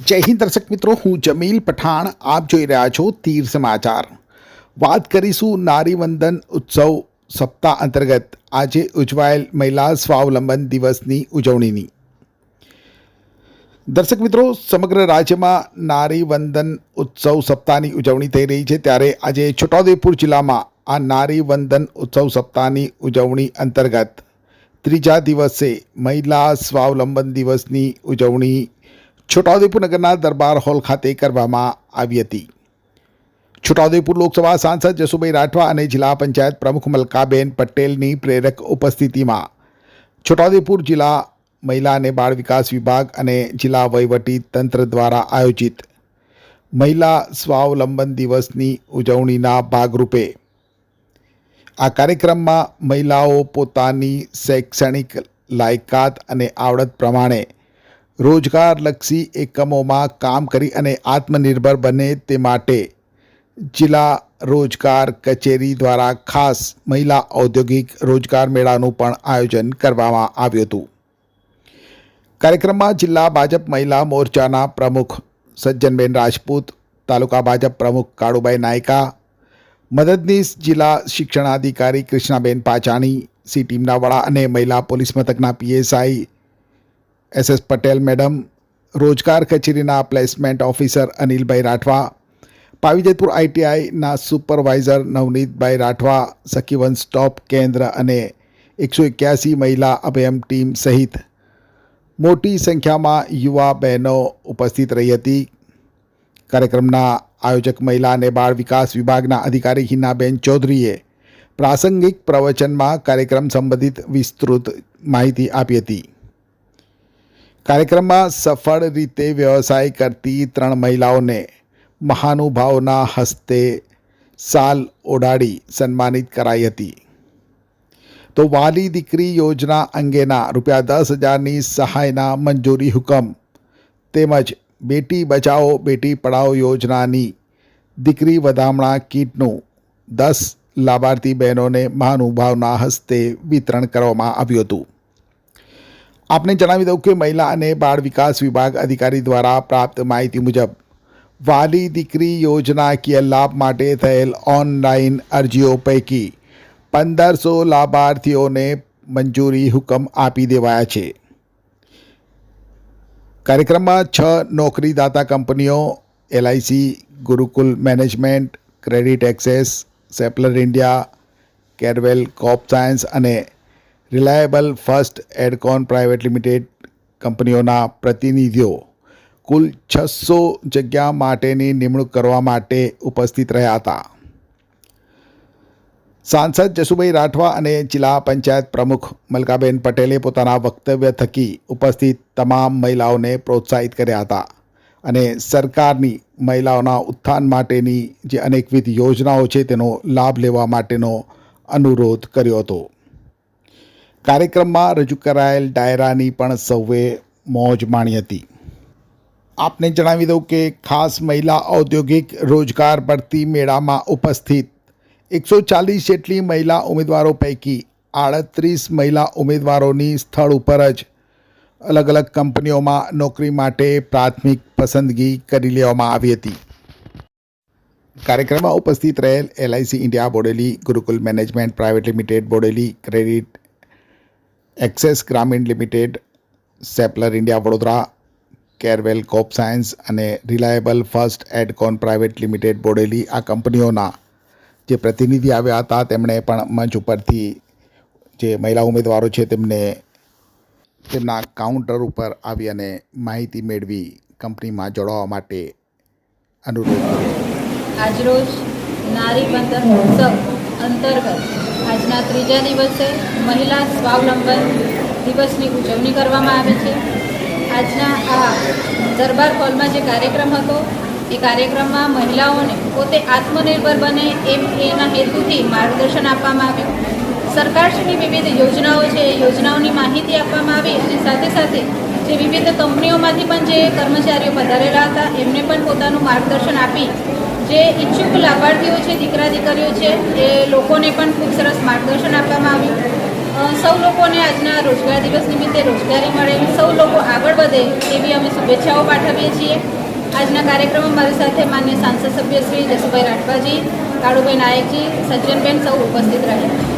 જય હિન્દ દર્શક મિત્રો હું જમીલ પઠાણ આપ જોઈ રહ્યા છો તીર સમાચાર વાત કરીશું નારીવંદન ઉત્સવ સપ્તાહ અંતર્ગત આજે ઉજવાયેલ મહિલા સ્વાવલંબન દિવસની ઉજવણીની દર્શક મિત્રો સમગ્ર રાજ્યમાં નારીવંદન ઉત્સવ સપ્તાહની ઉજવણી થઈ રહી છે ત્યારે આજે છોટાઉદેપુર જિલ્લામાં આ નારીવંદન ઉત્સવ સપ્તાહની ઉજવણી અંતર્ગત ત્રીજા દિવસે મહિલા સ્વાવલંબન દિવસની ઉજવણી છોટાઉદેપુર નગરના દરબાર હોલ ખાતે કરવામાં આવી હતી. છોટાઉદેપુર લોકસભા સાંસદ જસુભાઈ રાઠવા અને જિલ્લા પંચાયત પ્રમુખ મલકાબેન પટેલની પ્રેરક ઉપસ્થિતિમાં છોટાઉદેપુર જિલ્લા મહિલા અને બાળ વિકાસ વિભાગ અને જિલ્લા વહીવટી તંત્ર દ્વારા આયોજિત મહિલા સ્વાવલંબન દિવસની ઉજવણીના ભાગરૂપે આ કાર્યક્રમમાં મહિલાઓ પોતાની શૈક્ષણિક લાયકાત અને આવડત પ્રમાણે રોજગારલક્ષી એકમોમાં કામ કરી અને આત્મનિર્ભર બને તે માટે જિલ્લા રોજગાર કચેરી દ્વારા ખાસ મહિલા ઔદ્યોગિક રોજગાર મેળાનું પણ આયોજન કરવામાં આવ્યું હતું. કાર્યક્રમમાં જિલ્લા ભાજપ મહિલા મોરચાના પ્રમુખ સજ્જનબેન રાજપૂત, તાલુકા ભાજપ પ્રમુખ કાળુભાઈ નાયકા, મદદનીશ જિલ્લા શિક્ષણાધિકારી કૃષ્ણાબેન પાચાણી સી ટીમના વડા અને મહિલા પોલીસ મથકના PSI S S Patel madam, રોજગાર કચેરીના પ્લેસમેન્ટ ઓફિસર અનિલભાઈ રાઠવા, પાવીજેતપુર આઈટીઆઈના સુપરવાઇઝર નવનીતભાઈ રાઠવા, સખીવન સ્ટોપ કેન્દ્ર અને એકસો એક્યાસી મહિલા અભયમ ટીમ સહિત મોટી સંખ્યામાં યુવા બહેનો ઉપસ્થિત રહી હતી. કાર્યક્રમના આયોજક મહિલા અને બાળ વિકાસ વિભાગના અધિકારી હિનાબેન ચૌધરીએ પ્રાસંગિક પ્રવચનમાં કાર્યક્રમ સંબંધિત વિસ્તૃત માહિતી આપી હતી. કાર્યક્રમમાં સફળ રીતે વ્યવસાય કરતી ત્રણ મહિલાઓને મહાનુભાવના હસ્તે સાલ ઓઢાડી સન્માનિત કરાઈ હતી. તો વાલી દીકરી યોજના અંગેના રૂપિયા દસ હજારની સહાયના મંજૂરી હુકમ તેમજ બેટી બચાવો, બેટી પઢાઓ યોજનાની દીકરી વધામણા કીટનું દસ લાભાર્થી બહેનોને મહાનુભાવના હસ્તે વિતરણ કરવામાં આવ્યું હતું. આપને જણાવી દઉં કે મહિલા અને બાળ વિકાસ વિભાગ અધિકારી દ્વારા પ્રાપ્ત માહિતી મુજબ, વાલી દીકરી યોજનાકીય લાભ માટે થયેલ ઓનલાઈન અરજીઓ પૈકી પંદરસો લાભાર્થીઓને મંજૂરી હુકમ આપી દેવાયા છે. કાર્યક્રમમાં છ નોકરીદાતા કંપનીઓ, LIC, Gurukul management, credit access, સેપલર India, કેરવેલ કોપ સાયન્સ અને reliable first Adcon private limited કંપનીઓના પ્રતિનિધિઓ કુલ છસો જગ્યા માટેની નિમણૂક કરવા માટે ઉપસ્થિત રહ્યા હતા. સાંસદ જસુભાઈ રાઠવા અને જિલ્લા પંચાયત પ્રમુખ મલકાબેન પટેલે પોતાના વક્તવ્ય થકી ઉપસ્થિત તમામ મહિલાઓને પ્રોત્સાહિત કર્યા હતા અને સરકારની મહિલાઓના ઉત્થાન માટેની જે અનેકવિધ યોજનાઓ છે તેનો લાભ લેવા માટેનો અનુરોધ કર્યો હતો. કાર્યક્રમમાં રજૂ કરાયેલ ડાયરાની પણ સૌએ મોજ માણી હતી. આપને જણાવી દઉં કે ખાસ મહિલા ઔદ્યોગિક રોજગાર ભરતી મેળામાં ઉપસ્થિત એકસો ચાલીસ જેટલી મહિલા ઉમેદવારો પૈકી આડત્રીસ મહિલા ઉમેદવારોની સ્થળ ઉપર જ અલગ અલગ કંપનીઓમાં નોકરી માટે પ્રાથમિક પસંદગી કરી લેવામાં આવી હતી. કાર્યક્રમમાં ઉપસ્થિત રહેલ LIC India Bodeli, Gurukul management private limited Bodeli, credit access Grameen limited, સેપલર India, Vadodara, કેરવેલ, કોપ સાયન્સ અને reliable first Adcon private limited Bodeli આ કંપનીઓના જે પ્રતિનિધિ આવ્યા હતા, તેમણે પણ મંચ ઉપરથી જે મહિલા ઉમેદવારો છે તેમને તેમના કાઉન્ટર ઉપર આવી અને માહિતી મેળવી કંપનીમાં જોડાવા માટે અનુરોધ આજરોજ નારી બંધન મહોત્સવ અંતર્ગત આજના ત્રીજા દિવસે મહિલા સ્વાવલંબન દિવસની ઉજવણી કરવામાં આવે છે. આજના આ દરબાર હોલમાં જે કાર્યક્રમ હતો, એ કાર્યક્રમમાં મહિલાઓને પોતે આત્મનિર્ભર બને એમ એના હેતુથી માર્ગદર્શન આપવામાં આવ્યું. સરકારશ્રીની વિવિધ યોજનાઓ છે, એ યોજનાઓની માહિતી આપવામાં આવી અને સાથે સાથે જે વિવિધ કંપનીઓમાંથી પણ જે કર્મચારીઓ પધારેલા હતા, એમને પણ પોતાનું માર્ગદર્શન આપી જે ઈચ્છુક લાભાર્થીઓ છે, દીકરા દીકરીઓ છે, એ લોકોને પણ ખૂબ સરસ માર્ગદર્શન આપવામાં આવ્યું. સૌ લોકોને આજના રોજગાર દિવસ નિમિત્તે રોજગારી મળે. સૌ લોકો આગળ વધે એવી અમે શુભેચ્છાઓ પાઠવીએ છીએ. આજના કાર્યક્રમમાં મારી સાથે માન્ય સાંસદ સભ્ય શ્રી જસુભાઈ રાઠવાજી, કાળુભાઈ નાયકજી, સજ્જનબેન સૌ ઉપસ્થિત રહ્યા.